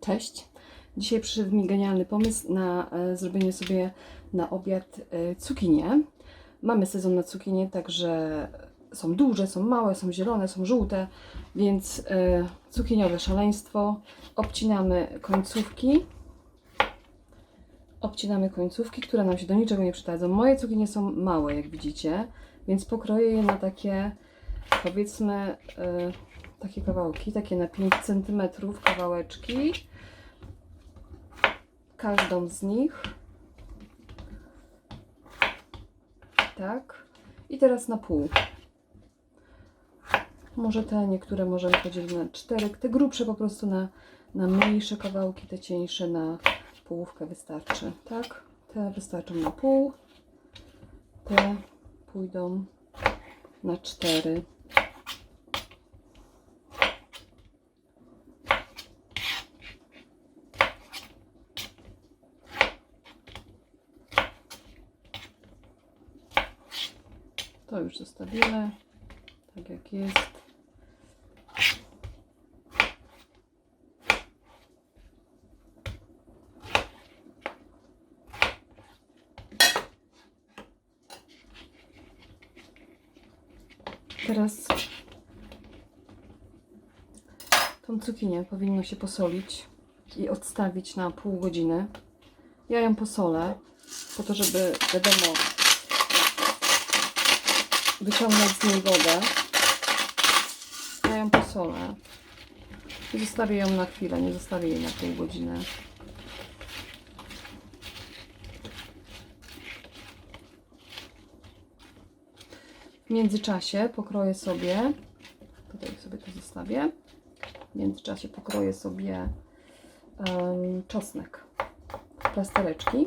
Cześć. Dzisiaj przyszedł mi genialny pomysł na e, zrobienie sobie na obiad e, cukinie. Mamy sezon na cukinie, także są duże, są małe, są zielone, są żółte, więc e, cukiniowe szaleństwo. Obcinamy końcówki. Obcinamy końcówki, które nam się do niczego nie przydadzą. Moje cukinie są małe, jak widzicie, więc pokroję je na takie, powiedzmy, takie kawałki, takie na 5 cm kawałeczki. Każdą z nich. Tak. I teraz na pół. Może te niektóre możemy podzielić na cztery. Te grubsze po prostu na, na mniejsze kawałki, te cieńsze na połówkę wystarczy. Tak. Te wystarczą na pół. Te pójdą na cztery. To już zostawimy tak jak jest. Teraz tą cukinię powinno się posolić i odstawić na pół godziny. Ja ją posolę po to, żeby wiadomo wyciągnąć z niej wodę. Ja ją posolę. I zostawię ją na chwilę, nie zostawię jej na pół godziny. W międzyczasie pokroję sobie, tutaj sobie to zostawię, w międzyczasie pokroję sobie em, czosnek w plastereczki.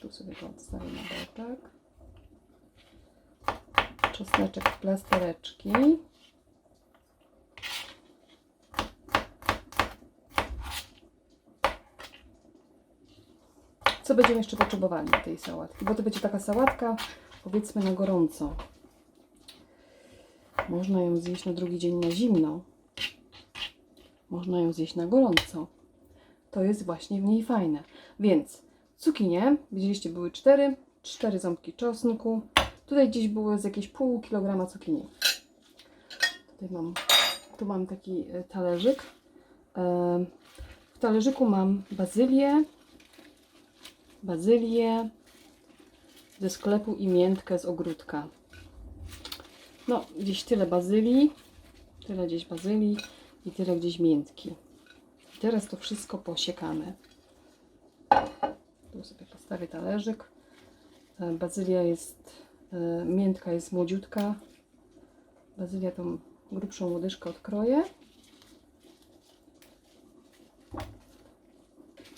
Tu sobie to odstawię na boczek. Czosneczek w plastereczki. Co będziemy jeszcze potrzebowali tej sałatki? Bo to będzie taka sałatka, powiedzmy na gorąco. Można ją zjeść na drugi dzień na zimno. Można ją zjeść na gorąco. To jest właśnie w niej fajne. Więc cukinie, widzieliście, były cztery, cztery ząbki czosnku. Tutaj gdzieś było z jakieś pół kilograma cukinii. Tutaj mam, tu mam taki e, talerzyk. E, W talerzyku mam bazylię, bazylię ze sklepu i miętkę z ogródka. No, gdzieś tyle bazylii, tyle gdzieś bazylii i tyle gdzieś miętki. I teraz to wszystko posiekamy. Tu sobie postawię talerzyk. E, Bazylia jest, e, miętka jest młodziutka. Bazylia tą grubszą łodyżkę odkroję.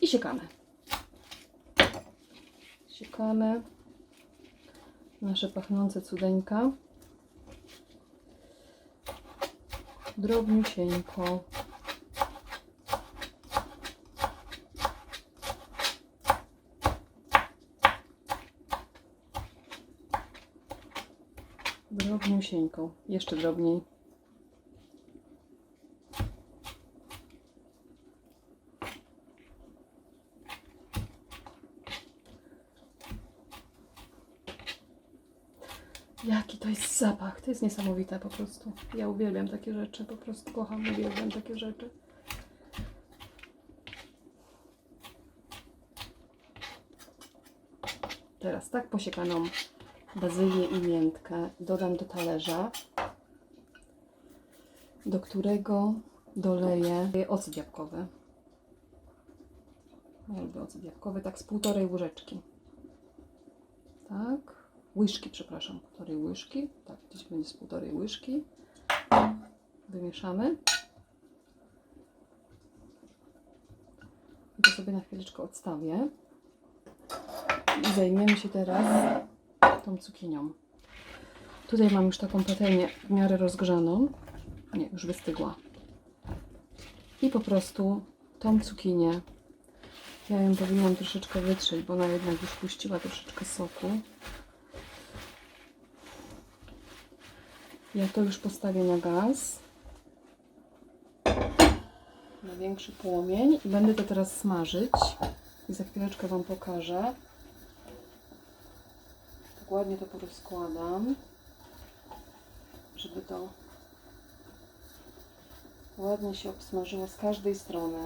I siekamy. Siekamy. Nasze pachnące cudeńka. Drobniusieńko. Drobniusieńką. Jeszcze drobniej. Jaki to jest zapach. To jest niesamowite po prostu. Ja uwielbiam takie rzeczy. Po prostu kocham, uwielbiam takie rzeczy. Teraz tak posiekaną bazylię i miętkę dodam do talerza, do którego doleję ocet jabłkowy. Ja lubię ocet jabłkowy, tak z półtorej łyżeczki. Tak, łyżki, przepraszam, półtorej łyżki. Tak, gdzieś będzie z półtorej łyżki. Wymieszamy. I to sobie na chwileczkę odstawię. I zajmiemy się teraz tą cukinią. Tutaj mam już taką patelnię w miarę rozgrzaną. Nie, już wystygła. I po prostu tą cukinię, ja ją powinnam troszeczkę wytrzeć, bo ona jednak już puściła troszeczkę soku. Ja to już postawię na gaz. na większy płomień i będę to teraz smażyć. I za chwileczkę Wam pokażę. Ładnie to porozkładam, żeby to ładnie się obsmażyło z każdej strony.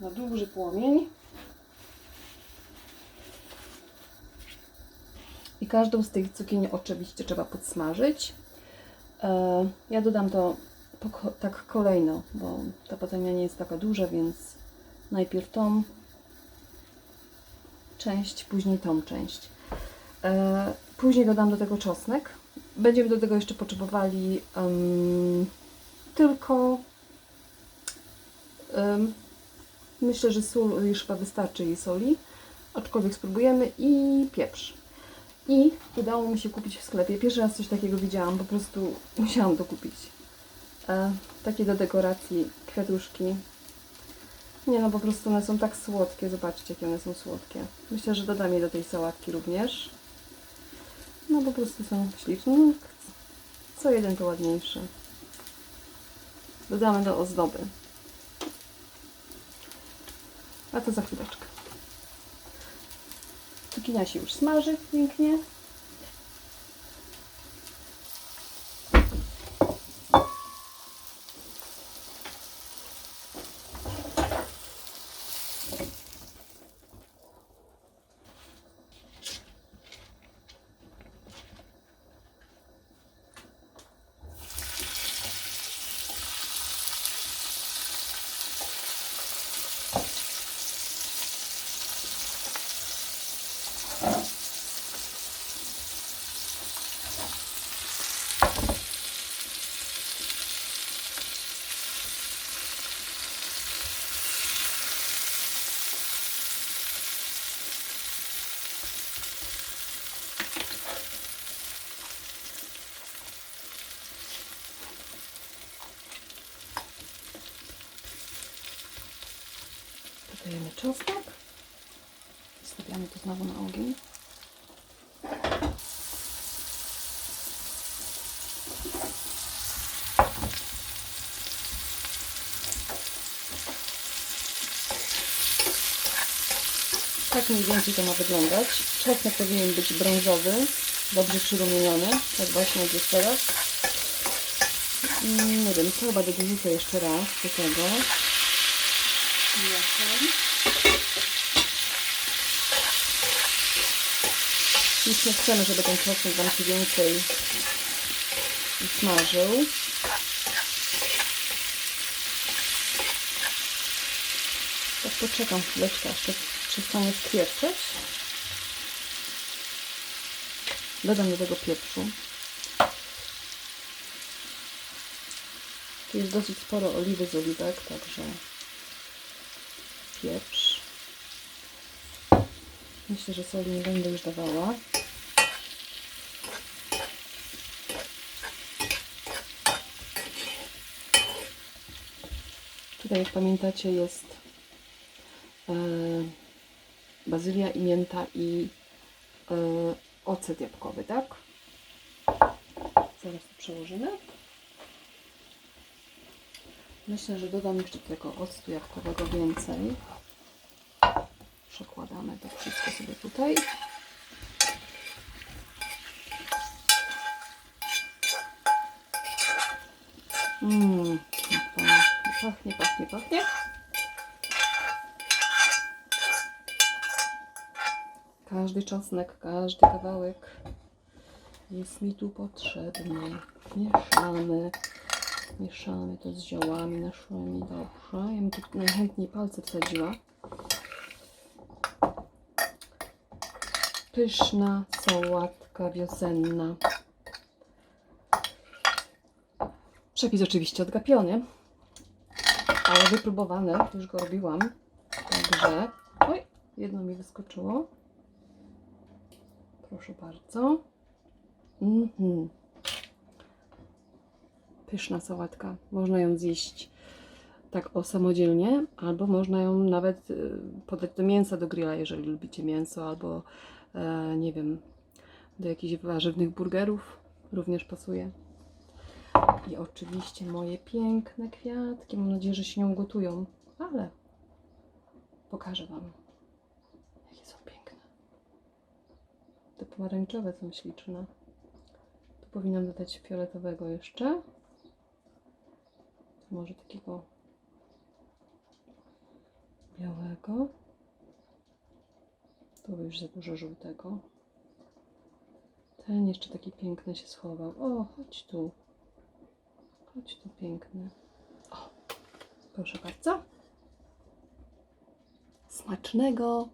Na duży płomień. I każdą z tych cukinii oczywiście trzeba podsmażyć. E, Ja dodam to tak kolejno, bo ta patelnia nie jest taka duża, więc najpierw tą część, później tą część. E, Później dodam do tego czosnek. Będziemy do tego jeszcze potrzebowali em, tylko em, myślę, że sól już chyba wystarczy i soli, aczkolwiek spróbujemy i pieprz. I udało mi się kupić w sklepie. Pierwszy raz coś takiego widziałam, po prostu musiałam to kupić. E, takie do dekoracji kwiatuszki. Nie no, po prostu one są tak słodkie. Zobaczcie, jakie one są słodkie. Myślę, że dodam je do tej sałatki również. No po prostu są śliczne. No, co jeden to ładniejszy. Dodamy do ozdoby. A to za chwileczkę. Cukinia się już smaży pięknie. Dodajemy czosnek. Stawiamy to znowu na ogień. Tak mniej więcej to ma wyglądać. Czosnek powinien być brązowy, dobrze przyrumieniony, tak właśnie jak jest teraz. Mm, Nie wiem, to chyba dorzucę jeszcze raz do tego. Mieszam. Już nie chcemy, żeby ten czosnek nam się więcej smażył. Tak poczekam chwileczkę, aż to przestanie skwierczeć. Dodam do tego pieprzu. Tu jest dosyć sporo oliwy z oliwek, także pieprz. Myślę, że soli nie będę już dawała. Tutaj, jak pamiętacie, jest e, bazylia i mięta i e, ocet jabłkowy, tak? Zaraz to przełożymy. Myślę, że dodam jeszcze tego octu jabłkowego więcej. Przekładamy to wszystko sobie tutaj. Mmm, pachnie, pachnie, pachnie. Każdy czosnek, każdy kawałek jest mi tu potrzebny. Mieszamy. Mieszamy to z ziołami naszymi dobrze. Ja bym tu najchętniej palce wsadziła. Pyszna sałatka wiosenna. Przepis oczywiście odgapiony, ale wypróbowany. Już go robiłam. Także. Oj, jedno mi wyskoczyło. Proszę bardzo. Mhm. Pyszna sałatka. Można ją zjeść tak o samodzielnie, albo można ją nawet y, podać do mięsa do grilla, jeżeli lubicie mięso, albo nie wiem, do jakichś warzywnych burgerów również pasuje. I oczywiście moje piękne kwiatki. Mam nadzieję, że się nie ugotują, ale pokażę Wam, jakie są piękne. Te pomarańczowe są śliczne. Tu powinnam dodać fioletowego jeszcze. Może takiego białego. Tu już za dużo żółtego. Ten jeszcze taki piękny się schował. O, chodź tu. Chodź tu, piękny. O, proszę bardzo. Smacznego.